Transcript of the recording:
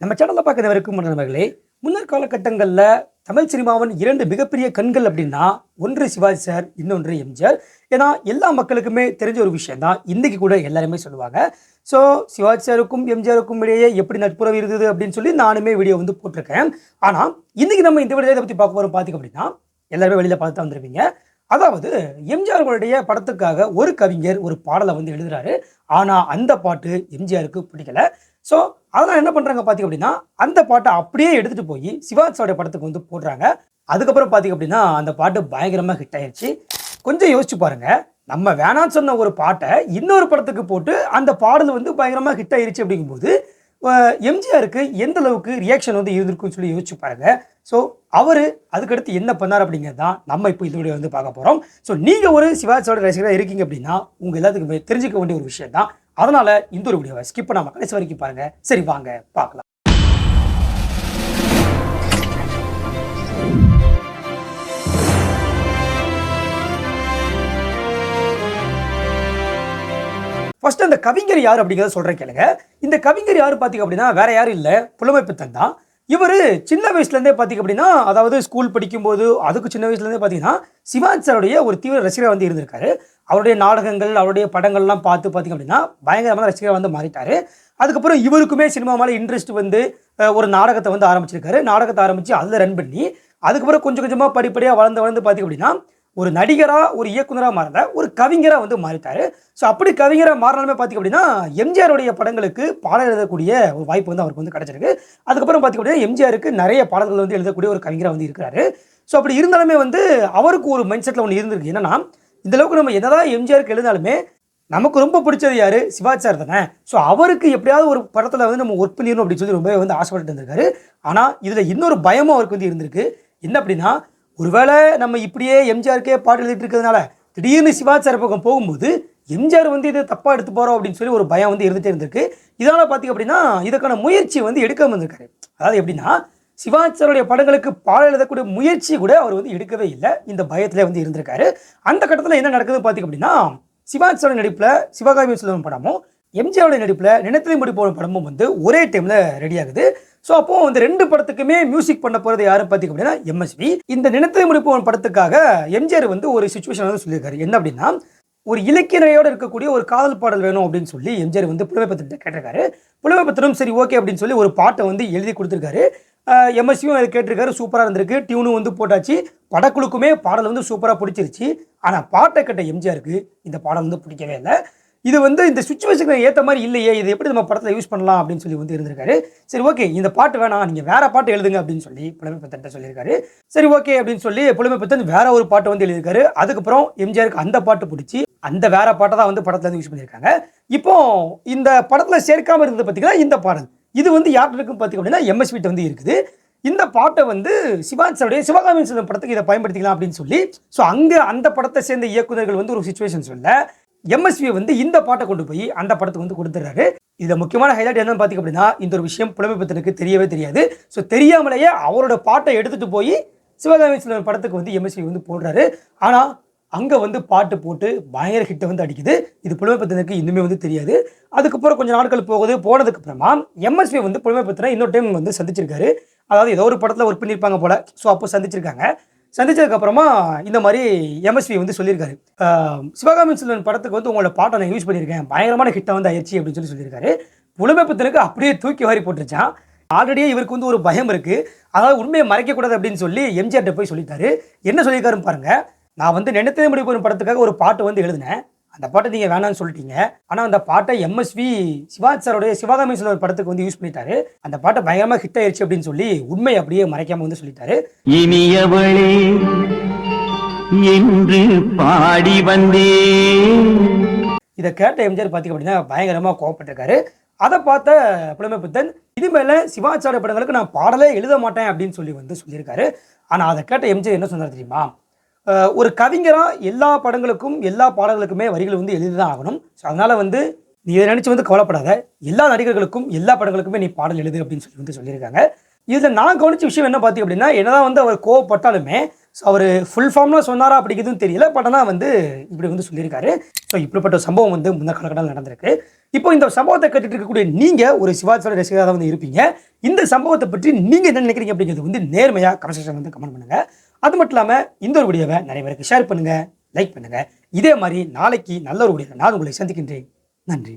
நம்ம சேனலில் பார்க்குற வரைக்கும் நண்பர்களே முன்னர் காலகட்டங்களில் தமிழ் சினிமாவின் இரண்டு மிகப்பெரிய கண்கள் அப்படின்னா ஒன்று சிவாஜி சார் இன்னொன்று எம்ஜிஆர். ஏன்னா எல்லா மக்களுக்குமே தெரிஞ்ச ஒரு விஷயம் தான் இன்றைக்கி கூட எல்லாருமே சொல்லுவாங்க ஸோ சிவாஜி சாருக்கும் எம்ஜிஆருக்கும் இடையே எப்படி நட்புறவு இருந்தது? அப்படின்னு சொல்லி நானுமே வீடியோ வந்து போட்டிருக்கேன். ஆனால் இன்றைக்கி நம்ம இந்த வீடியோ பற்றி பார்க்க போகிறோம் பார்த்திங்க அப்படின்னா எல்லாருமே வெளியில் பார்த்து தான் வந்திருப்பீங்க. அதாவது எம்ஜிஆர்களுடைய படத்துக்காக ஒரு கவிஞர் ஒரு பாடலை வந்து எழுதுகிறாரு ஆனால் அந்த பாட்டு எம்ஜிஆருக்கு பிடிக்கல. ஸோ அதெல்லாம் என்ன பண்ணுறாங்க பார்த்திங்க அப்படின்னா அந்த பாட்டை அப்படியே எடுத்துகிட்டு போய் சிவாஜியோடைய படத்துக்கு வந்து போடுறாங்க. அதுக்கப்புறம் பார்த்திங்க அப்படின்னா அந்த பாட்டு பயங்கரமாக ஹிட் ஆயிடுச்சு கொஞ்சம் யோசிச்சு பாருங்கள் நம்ம வேணான்னு சொன்ன ஒரு பாட்டை இன்னொரு படத்துக்கு போட்டு அந்த பாடல் வந்து பயங்கரமாக ஹிட் ஆயிருச்சு அப்படிங்கும்போது எம்ஜிஆருக்கு எந்த அளவுக்கு ரியாக்ஷன் வந்து இருந்திருக்குன்னு சொல்லி யோசிச்சு பாருங்க. ஸோ அவர் அதுக்கடுத்து என்ன பண்ணார் அப்படிங்கிறது தான் நம்ம இப்போ இந்த வந்து பார்க்க போகிறோம் ஸோ நீங்கள் ஒரு சிவாஜியோட ரசிகராக இருக்கீங்க அப்படின்னா உங்கள் எல்லாத்துக்குமே தெரிஞ்சுக்க வேண்டிய ஒரு விஷயம் தான் அதனால இந்த ஒரு வீடியோவை ஸ்கிப் பண்ணாமல் கடைசி வரைக்கும் பாருங்க. சரி வாங்க பார்க்கலாம். ஃபர்ஸ்ட் அந்த கவிஞர் யார் அப்படிங்கிறத சொல்றேன் கேளுங்க. இந்த கவிஞர் யார் பார்த்தீங்க அப்படின்னா வேற யாரும் இல்லை. புலமைப்பித்தன் தான் இவர் சின்ன வயசுலேருந்தே பார்த்தீங்க அப்படின்னா அதாவது ஸ்கூல் படிக்கும்போது அதுக்கு சின்ன வயசுலேருந்தே பார்த்தீங்கன்னா சிவாஜி சாருடைய ஒரு தீவிர ரசிகராக வந்து இருந்திருக்காரு. அவருடைய நாடகங்கள் அவருடைய படங்கள்லாம் பார்த்து பார்த்தீங்க அப்படின்னா பயங்கரமான ரசிகராக வந்து மாறிட்டார். அதுக்கப்புறம் இவருக்குமே சினிமா மேலே இன்ட்ரெஸ்ட் வந்து ஒரு நாடகத்தை வந்து ஆரம்பிச்சிருக்காரு. நாடகத்தை ஆரம்பித்து அதில் ரன் பண்ணி அதுக்கப்புறம் கொஞ்சம் கொஞ்சமாக படிப்படியாக வளர்ந்து வளர்ந்து பார்த்தீங்க அப்படின்னா ஒரு நடிகராக ஒரு இயக்குனராக மாறல ஒரு கவிஞராக வந்து மாறிட்டார். ஸோ அப்படி கவிஞராக மாறினாலுமே பார்த்திங்க அப்படின்னா எம்ஜிஆருடைய படங்களுக்கு பாடல் எழுதக்கூடிய ஒரு வாய்ப்பு வந்து அவருக்கு வந்து கிடச்சிருக்கு. அதுக்கப்புறம் பார்த்திங்க அப்படின்னா எம்ஜிஆருக்கு நிறைய பாடல்கள் வந்து எழுதக்கூடிய ஒரு கவிஞராக வந்து இருக்கிறாரு. ஸோ அப்படி இருந்தாலுமே வந்து அவருக்கு ஒரு மைண்ட் செட்டில் ஒன்று இருந்திருக்கு. என்னென்னா இந்த அளவுக்கு நம்ம என்னதான் எம்ஜிஆருக்கு எழுதினாலுமே நமக்கு ரொம்ப பிடிச்சது யார்? சிவாஜி சார் தானே. ஸோ அவருக்கு எப்படியாவது ஒரு படத்தில் வந்து நம்ம ஒர்க் பண்ணிடணும் அப்படின்னு சொல்லி ரொம்பவே வந்து ஆசைப்பட்டு இருந்திருக்காரு. ஆனால் இதில் இன்னொரு பயமும் அவருக்கு வந்து இருந்திருக்கு. என்ன அப்படின்னா ஒருவேளை நம்ம இப்படியே எம்ஜிஆருக்கே பாட்டு எழுதிட்டு இருக்கிறதுனால திடீர்னு சிவாச்சார பக்கம் போகும்போது எம்ஜிஆர் வந்து இதை தப்பாக எடுத்து போகிறோம் அப்படின்னு சொல்லி ஒரு பயம் வந்து இருந்துகிட்டே இருந்திருக்கு. இதனால் பார்த்தீங்க அப்படின்னா இதுக்கான முயற்சி வந்து எடுக்க இருந்திருக்காரு. அதாவது எப்படின்னா சிவாச்சாருடைய படங்களுக்கு பாடல் எழுதக்கூடிய முயற்சி கூட அவர் வந்து எடுக்கவே இல்லை. இந்த பயத்திலே வந்து இருந்திருக்காரு. அந்த கட்டத்தில் என்ன நடக்குது பார்த்தீங்க அப்படின்னா சிவாச்சாரோட நடிப்பில் சிவகாமி செல்வம் படமும் எம்ஜிஆருடைய நடிப்பில் நினைத்ததை முடிப்போம் படமும் வந்து ஒரே டைமில் ரெடி ஆகுது. ஸோ அப்போ இந்த ரெண்டு படத்துக்குமே மியூசிக் பண்ண போகிறது யாரும் பார்த்தீங்க அப்படின்னா எம்எஸ்வி இந்த நினைத்ததை முடிப்போம் படத்துக்காக எம்ஜிஆர் வந்து ஒரு சுச்சுவேஷன் வந்து சொல்லியிருக்காரு. என்ன அப்படின்னா ஒரு இலக்கிய நிலையோடு இருக்கக்கூடிய ஒரு காதல் பாடல் வேணும் அப்படின்னு சொல்லி எம்ஜிஆர் வந்து புலமைப்பத்திட்ட கேட்டிருக்காரு. புலமைப்பத்திரம் சரி ஓகே அப்படின்னு சொல்லி ஒரு பாட்டை வந்து எழுதி கொடுத்துருக்காரு. எம்எஸ்சியும் அதை கேட்டிருக்காரு. சூப்பராக இருந்திருக்கு. டியூனும் வந்து போட்டாச்சு. படக்குழுக்குமே பாடல் வந்து சூப்பராக பிடிச்சிருச்சு. ஆனால் பாட்டை கேட்ட எம்ஜிஆருக்கு இந்த பாடல் வந்து பிடிக்கவே இல்லை. இது வந்து இந்த சுச்சுவேஷனுக்கு ஏற்ற மாதிரி இல்லையே இது எப்படி நம்ம படத்தில் யூஸ் பண்ணலாம் அப்படின்னு சொல்லி வந்து இருந்திருக்காரு சரி ஓகே இந்த பாட்டு வேணாம் நீங்கள் வேற பாட்டு எழுதுங்க அப்படின்னு சொல்லி புலமைப்பத்தன்ட்ட சொல்லியிருக்காரு. சரி ஓகே அப்படின்னு சொல்லி புலமைப்பத்தன் வேற ஒரு பாட்டு வந்து எழுதியிருக்காரு. அதுக்கப்புறம் எம்ஜிஆருக்கு அந்த பாட்டு பிடிச்சி அந்த வேற பாட்டை தான் வந்து படத்தில் வந்து யூஸ் பண்ணியிருக்காங்க. இப்போ இந்த படத்தில் சேர்க்காமல் இருந்தது பார்த்தீங்கன்னா இந்த பாடல். இது வந்து யார்கிட்ட இருக்கும் பார்த்தீங்க அப்படின்னா எம்எஸ்பிட்ட வந்து இருக்குது. இந்த பாட்டை வந்து சிவாஜி சாருடைய சிவகாமி செல்வம் படத்துக்கு இதை பயன்படுத்திக்கலாம் அப்படின்னு சொல்லி ஸோ அங்கே அந்த படத்தை சேர்ந்த இயக்குநர்கள் வந்து ஒரு சுச்சுவேஷன் சொல்ல எம்எஸ்வி வந்து இந்த பாட்டை கொண்டு போய் அந்த படத்துக்கு வந்து கொடுத்துட்றாரு. இதில் முக்கியமான ஹைலைட் என்னன்னு பார்த்தீங்க அப்படின்னா இந்த ஒரு விஷயம் புலமைப்பத்தனுக்கு தெரியவே தெரியாது. ஸோ தெரியாமலேயே அவரோட பாட்டை எடுத்துகிட்டு போய் சிவகாமி சிலர் படத்துக்கு வந்து எம்எஸ்வி வந்து போடுறாரு. ஆனால் அங்கே வந்து பாட்டு போட்டு பயங்கர ஹிட்டை வந்து அடிக்குது. இது புலமைப்பத்தனுக்கு இன்னுமே வந்து தெரியாது. அதுக்கப்புறம் கொஞ்சம் நாட்கள் போகுது. போனதுக்கு அப்புறமா எம்எஸ்வி வந்து புலமைப்பத்தனை இன்னொரு டைம் வந்து சந்திச்சிருக்காரு. அதாவது ஏதோ ஒரு படத்தில் ஒர்க் பண்ணியிருப்பாங்க போல. ஸோ அப்போ சந்திச்சிருக்காங்க. சந்தித்ததுக்கப்புறமா இந்த மாதிரி எம்எஸ்வி வந்து சொல்லியிருக்காரு. ஆஹ் சிவகாமி செல்வன் படத்துக்கு வந்து உங்களோட பாட்டை நான் யூஸ் பண்ணியிருக்கேன். பயங்கரமான ஹிட்டை வந்து ஆயிடுச்சு அப்படின்னு சொல்லி சொல்லியிருக்காரு. புலமைப்பத்தனுக்கு அப்படியே தூக்கி வாரி போட்டுருச்சான் ஆல்ரெடியே இவருக்கு வந்து ஒரு பயம் இருக்குது அதாவது உண்மையை மறைக்கக்கூடாது அப்படின்னு சொல்லி எம்ஜிஆர்ட்ட போய் சொல்லிட்டாரு. என்ன சொல்லியிருக்காருன்னு பாருங்கள் நான் வந்து நினைத்தே முடிவு படத்துக்காக ஒரு பாட்டு வந்து எழுதினேன். அந்த பாட்டை நீங்கள் வேணாம்னு சொல்லிட்டீங்க. ஆனால் அந்த பாட்டை எம்எஸ்வி சிவாஜி சாரோடைய சிவகாமி செல்வர் படத்துக்கு வந்து யூஸ் பண்ணிட்டாரு. அந்த பாட்டை பயங்கரமாக ஹிட் ஆயிடுச்சு அப்படின்னு சொல்லி உண்மை அப்படியே மறைக்காம வந்து சொல்லிட்டாரு. இனியவளே என்று பாடி வந்தேன். இதை கேட்ட எம்ஜிஆர் பார்த்தீங்க அப்படின்னா பயங்கரமாக கோவப்பட்டிருக்காரு. அதை பார்த்த புலமைப்பித்தன் இனிமேல சிவாச்சாரிய படங்களுக்கு நான் பாடலே எழுத மாட்டேன் அப்படின்னு சொல்லி வந்து சொல்லியிருக்காரு. ஆனால் அதை கேட்ட எம்ஜிஆர் என்ன சொன்னார் தெரியுமா? ஒரு கவிஞராக எல்லா படங்களுக்கும் எல்லா பாடல்களுக்குமே வரிகள் வந்து எழுதி தான் ஆகணும். ஸோ அதனால் வந்து நீ இதை நினச்சி வந்து கவலைப்படாத. எல்லா நடிகர்களுக்கும் எல்லா படங்களுக்குமே நீ பாடல் எழுது அப்படின்னு சொல்லி வந்து சொல்லியிருக்காங்க. இதில் நான் கவனிச்ச விஷயம் என்ன பார்த்தீங்க அப்படின்னா என்னதான் வந்து அவர் கோவப்பட்டாலுமே ஸோ அவர் ஃபுல் ஃபார்ம்லாம் சொன்னாரா அப்படிங்கிறதும் தெரியல பட் ஆனால் வந்து இப்படி வந்து சொல்லியிருக்காரு. ஸோ இப்படிப்பட்ட சம்பவம் வந்து முன்ன காலகட்டத்தில் நடந்திருக்கு. இப்போ இந்த சம்பவத்தை கேட்டுட்டு இருக்கக்கூடிய நீங்கள் ஒரு சிவாஜியோட ரசிகராக தான் வந்து இருப்பீங்க. இந்த சம்பவத்தை பற்றி நீங்கள் என்ன நினைக்கிறீங்க அப்படிங்கிறது வந்து நேர்மையாக கமெண்ட் செக்ஷன் வந்து கமெண்ட் பண்ணுங்கள் அது மட்டும் இல்லாமல் இந்த ஒரு வீடியோவை நிறைய பேருக்கு ஷேர் பண்ணுங்கள் லைக் பண்ணுங்கள் இதே மாதிரி நாளைக்கு நல்ல ஒரு வீடியோ நான் உங்களை சந்திக்கின்றேன். நன்றி.